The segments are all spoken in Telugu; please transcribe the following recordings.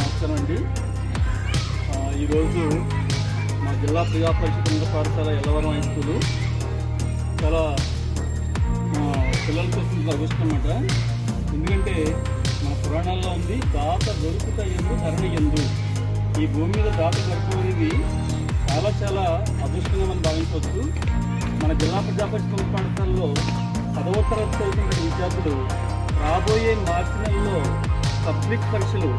నమస్కారం అండి. ఈరోజు మా జిల్లా ప్రజా పరిషత్ ఉన్నత పాఠశాల ఎల్లవరం హై స్కూలు. చాలా పిల్లల కోసం తగ్గుస్తున్నమాట ఎందుకంటే మన పురాణాల్లో ఉంది దాత దొరుకుత ఎందు ధరణ ఎందు. ఈ భూమి మీద దాత దొరకనేది చాలా చాలా అదృష్టంగా మనం భావించవచ్చు. మన జిల్లా ప్రజా పాఠశాలలో పదవ తరగతి చదువుతున్న విద్యార్థులు రాబోయే మార్చి నెలలో పబ్లిక్ పరీక్షలు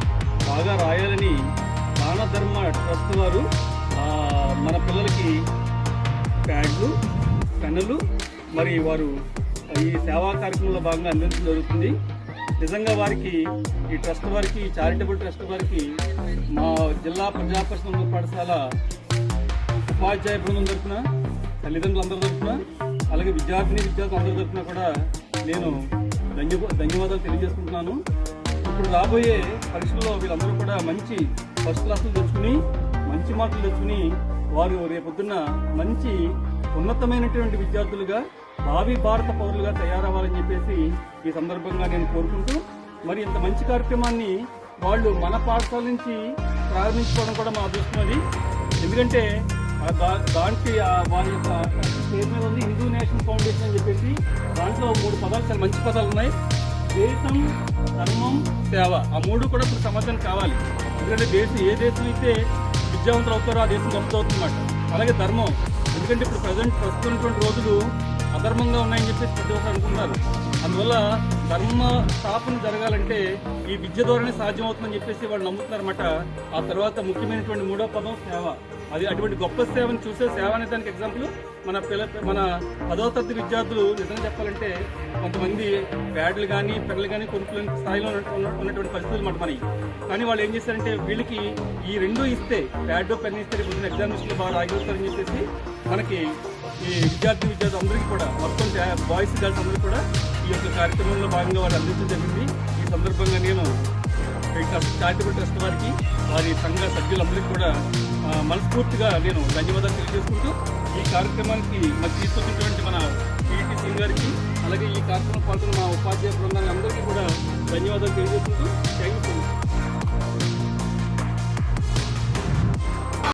బాగా రాయాలని దానధర్మ ట్రస్ట్ వారు మన పిల్లలకి ప్యాడ్లు పెన్నులు మరి వారు ఈ సేవా కార్యక్రమంలో భాగంగా అందించడం జరుగుతుంది. నిజంగా వారికి ఈ ట్రస్ట్ వారికి చారిటబుల్ ట్రస్ట్ వారికి మా జిల్లా ప్రజాపరిశ్రమ పాఠశాల ఉపాధ్యాయ బృందం తరఫున తల్లిదండ్రులందరి తరఫున అలాగే విద్యార్థిని విద్యార్థులు అందరి తరఫున కూడా నేను ధన్య ధన్యవాదాలు తెలియజేసుకుంటున్నాను. ఇప్పుడు రాబోయే పరీక్షల్లో వీళ్ళందరూ కూడా మంచి ఫస్ట్ క్లాసులు తెచ్చుకుని మంచి మార్కులు తెచ్చుకుని వారు రేపొద్దున్న మంచి ఉన్నతమైనటువంటి విద్యార్థులుగా భావి భారత పౌరులుగా తయారవ్వాలని చెప్పేసి ఈ సందర్భంగా నేను కోరుకుంటూ మరి ఇంత మంచి కార్యక్రమాన్ని వాళ్ళు మన పాఠశాల నుంచి ప్రారంభించుకోవడం కూడా మా అదృష్టం అది. ఎందుకంటే ఆ దా- దానికి వారి యొక్క పేరు మీద ఉంది హిందూ నేషనల్ ఫౌండేషన్ అని చెప్పేసి దాంట్లో మూడు పదాలు చాలా మంచి పదాలు ఉన్నాయి. దేశం ధర్మం సేవ. ఆ మూడు కూడా ఇప్పుడు సమాధానం కావాలి. ఎందుకంటే దేశం ఏ దేశం అయితే విద్యావంతులు అవుతారో ఆ దేశం గొప్ప అలాగే ధర్మం. ఎందుకంటే ఇప్పుడు ప్రజెంట్ ప్రస్తుతం ఉన్నటువంటి రోజులు అధర్మంగా ఉన్నాయని చెప్పేసి ప్రతి ఒక్కరు అనుకుంటున్నారు. అందువల్ల ధర్మ స్థాపన జరగాలంటే ఈ విద్య ద్వారానే సాధ్యం అవుతుందని చెప్పేసి వాళ్ళు నమ్ముతున్నారన్నమాట. ఆ తర్వాత ముఖ్యమైనటువంటి మూడో పదం సేవ. అది అటువంటి గొప్ప సేవను చూసే సేవ అనే దానికి ఎగ్జాంపుల్ మన పిల్ల మన పదో తరగతి విద్యార్థులు నిజంగా చెప్పాలంటే కొంతమంది బ్యాడ్లు కానీ పిల్లలు కానీ కొనుక్కునే స్థాయిలో ఉన్నటువంటి పరిస్థితులు మాట మనకి కానీ వాళ్ళు ఏం చేస్తారంటే వీళ్ళకి ఈ రెండు ఇస్తే బ్యాడ్ పెన్ ఇస్తే రేపు ఎగ్జామినేషన్ బాగా ఆగిపోతారని చెప్పేసి మనకి ఈ విద్యార్థి విద్యార్థులు అందరికీ కూడా మొత్తం బాయ్స్ గర్ల్స్ అందరికీ కూడా ఈ యొక్క కార్యక్రమంలో భాగంగా వాళ్ళు అందించడం జరిగింది. ఈ సందర్భంగా నేను చారిటబుల్ ట్రస్ట్ వారికి వారి సంఘ సభ్యులందరికీ కూడా మనస్ఫూర్తిగా నేను ధన్యవాదాలు తెలియజేసుకుంటూ ఈ కార్యక్రమానికి మరి తీసుకొచ్చినటువంటి మన పీటీ సింగ్ గారికి అలాగే ఈ కార్యక్రమం పాల్గొన్న మా ఉపాధ్యాయ బృందానికి అందరికీ కూడా ధన్యవాదాలు తెలియజేసుకుంటూ థ్యాంక్ యూ